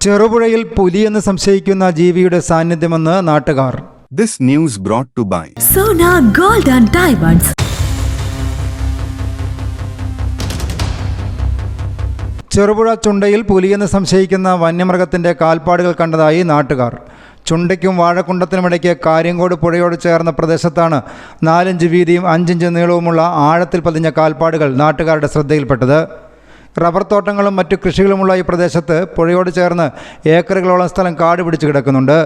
ചെറുപുഴയിൽ പുലിയെന്ന് സംശയിക്കുന്ന ജീവിയുടെ സാന്നിധ്യമെന്ന് നാട്ടുകാർ. This news brought to by Sona gold and diamonds Cherupuzha ചുണ്ടയിൽ പുലിയെന്ന് സംശയിക്കുന്ന വന്യമൃഗത്തിന്റെ കാൽപ്പാടുകൾ കണ്ടതായി നാട്ടുകാർ. ചുണ്ടയ്ക്കും വാഴക്കുണ്ടത്തിനുമിടയ്ക്ക് കാര്യങ്കോട് പുഴയോട് ചേർന്ന പ്രദേശത്താണ് നാലഞ്ച് വീതിയും അഞ്ചിഞ്ച് നീളവുമുള്ള ആഴത്തിൽ പതിഞ്ഞ കാൽപ്പാടുകൾ നാട്ടുകാരുടെ ശ്രദ്ധയിൽപ്പെട്ടത്. റബ്ബർ തോട്ടങ്ങളും മറ്റു കൃഷികളുമുള്ള ഈ പ്രദേശത്ത് പുഴയോട് ചേർന്ന് ഏക്കറുകളോളം സ്ഥലം കാട് പിടിച്ചു കിടക്കുന്നുണ്ട്.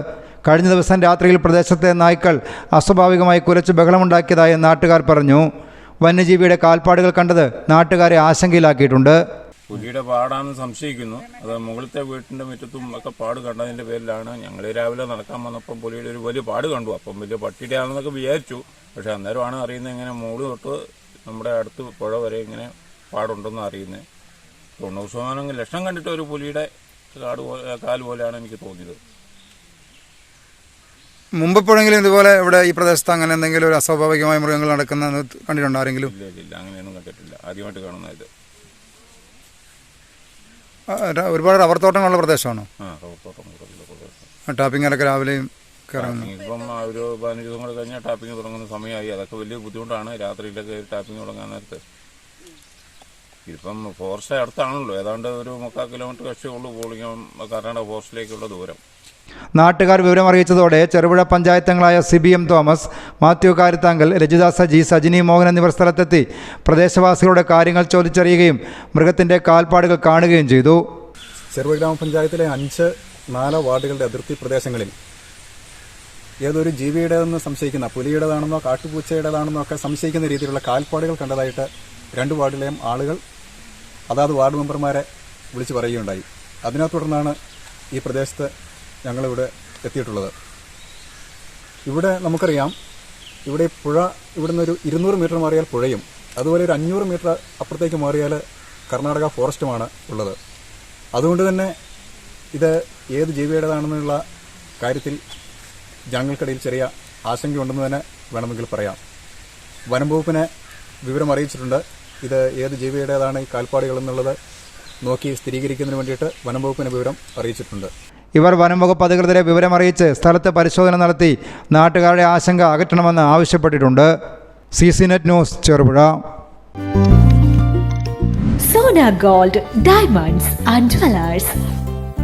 കഴിഞ്ഞ ദിവസം രാത്രിയിൽ പ്രദേശത്തെ നായ്ക്കൾ അസ്വാഭാവികമായി കുലച്ച് ബഹളമുണ്ടാക്കിയതായി നാട്ടുകാർ പറഞ്ഞു. വന്യജീവിയുടെ കാൽപ്പാടുകൾ കണ്ടത് നാട്ടുകാരെ ആശങ്കയിലാക്കിയിട്ടുണ്ട്. പുലിയുടെ പാടാണെന്ന് സംശയിക്കുന്നു. അത് മുകളിലത്തെ വീട്ടിന്റെ മുറ്റത്തും ഒക്കെ പാട് കണ്ടതിന്റെ പേരിലാണ്. ഞങ്ങൾ രാവിലെ നടക്കാൻ വന്നപ്പം പുലിയുടെ ഒരു വലിയ പാട് കണ്ടു. അപ്പം വലിയ പട്ടിയുടെ ആണെന്നൊക്കെ വിചാരിച്ചു. പക്ഷെ അന്നേരമാണ് അറിയുന്നത് ഇങ്ങനെ മുകളിൽ തൊട്ട് നമ്മുടെ അടുത്ത് പുഴ വരെ ഇങ്ങനെ പാടുണ്ടെന്ന് അറിയുന്നത്. തൊണ്ണൂറ് ശതമാനം ലക്ഷം കണ്ടിട്ട് ഒരു പുലിയുടെ കാട് പോലെ കാൽ പോലെയാണ് എനിക്ക് തോന്നിയത്. മുമ്പ് എപ്പോഴെങ്കിലും ഇതുപോലെ ഇവിടെ ഈ പ്രദേശത്ത് അങ്ങനെ എന്തെങ്കിലും ഒരു അസ്വാഭാവികമായ മൃഗങ്ങൾ നടക്കുന്ന കണ്ടിട്ടുണ്ടോ ആരെങ്കിലും? ഇല്ല ഇല്ല ഇല്ല. അങ്ങനെയൊന്നും കണ്ടിട്ടില്ല. ആദ്യമായിട്ട് കാണുന്ന ഇത്. ഒരുപാട് റബ്ബർ തോട്ടങ്ങളുള്ള പ്രദേശമാണോ? ടാപ്പിങ്ങിലൊക്കെ രാവിലെയും ഇപ്പം ഒരു പതിനഞ്ച് ദിവസം കൂടെ കഴിഞ്ഞാൽ ടാപ്പിംഗ് തുടങ്ങുന്ന സമയമായി. അതൊക്കെ വലിയ ബുദ്ധിമുട്ടാണ്. രാത്രിയിലൊക്കെ ടാപ്പിംഗ് തുടങ്ങാൻ നേരത്തെ. ഇതിപ്പം ഫോറസ്റ്റ് അടുത്താണല്ലോ. ഏതാണ്ട് ഒരു മുക്കാൽ കിലോമീറ്റർ കക്ഷിയുള്ളൂ പോളിങ്ങം കർണാടക ഫോറസ്റ്റിലേക്കുള്ള ദൂരം. നാട്ടുകാർ വിവരമറിയിച്ചതോടെ Cherupuzha പഞ്ചായത്തങ്ങളായ C B M Thomas Mathew Karithankal Rajitha Saji Sajini Mohan എന്നിവർ സ്ഥലത്തെത്തി പ്രദേശവാസികളുടെ കാര്യങ്ങൾ ചോദിച്ചറിയുകയും മൃഗത്തിന്റെ കാൽപ്പാടുകൾ കാണുകയും ചെയ്തു. ചെറുപുഴ ഗ്രാമപഞ്ചായത്തിലെ അഞ്ച് നാല് വാർഡുകളുടെ അതിർത്തി പ്രദേശങ്ങളിൽ ഏതൊരു ജീവിയുടേതെന്ന് സംശയിക്കുന്ന പുലിയുടേതാണെന്നോ കാട്ടുപൂച്ചയുടേതാണെന്നോ ഒക്കെ സംശയിക്കുന്ന രീതിയിലുള്ള കാൽപ്പാടുകൾ കണ്ടതായിട്ട് രണ്ട് വാർഡിലെയും ആളുകൾ അതാത് വാർഡ് മെമ്പർമാരെ വിളിച്ചു പറയുകയുണ്ടായി. അതിനെ തുടർന്നാണ് ഈ പ്രദേശത്ത് ഞങ്ങളിവിടെ എത്തിയിട്ടുള്ളത്. ഇവിടെ നമുക്കറിയാം ഇവിടെ പുഴ ഇവിടുന്ന് ഒരു ഇരുന്നൂറ് മീറ്റർ മാറിയാൽ പുഴയും അതുപോലെ ഒരു അഞ്ഞൂറ് മീറ്റർ അപ്പുറത്തേക്ക് മാറിയാൽ കർണാടക ഫോറസ്റ്റുമാണ് ഉള്ളത്. അതുകൊണ്ട് തന്നെ ഇത് ഏത് ജീവിയുടേതാണെന്നുള്ള കാര്യത്തിൽ ജനങ്ങൾക്കിടയിൽ ചെറിയ ആശങ്കയുണ്ടെന്ന് തന്നെ വേണമെങ്കിൽ പറയാം. വനം വകുപ്പിനെ വിവരം അറിയിച്ചിട്ടുണ്ട്. ഇത് ഏത് ജീവിയുടേതാണ് ഈ കാൽപ്പാടുകൾ എന്നുള്ളത് നോക്കി സ്ഥിരീകരിക്കുന്നതിന് വേണ്ടിയിട്ട് വനം വകുപ്പിനെ വിവരം അറിയിച്ചിട്ടുണ്ട്. ഇവർ വനംവകുപ്പ് അധികൃതരെ വിവരമറിയിച്ച് സ്ഥലത്ത് പരിശോധന നടത്തി നാട്ടുകാരുടെ ആശങ്ക അകറ്റണമെന്ന് ആവശ്യപ്പെട്ടിട്ടുണ്ട് C C net news Cherupuzha Sona gold diamonds and Jewelers.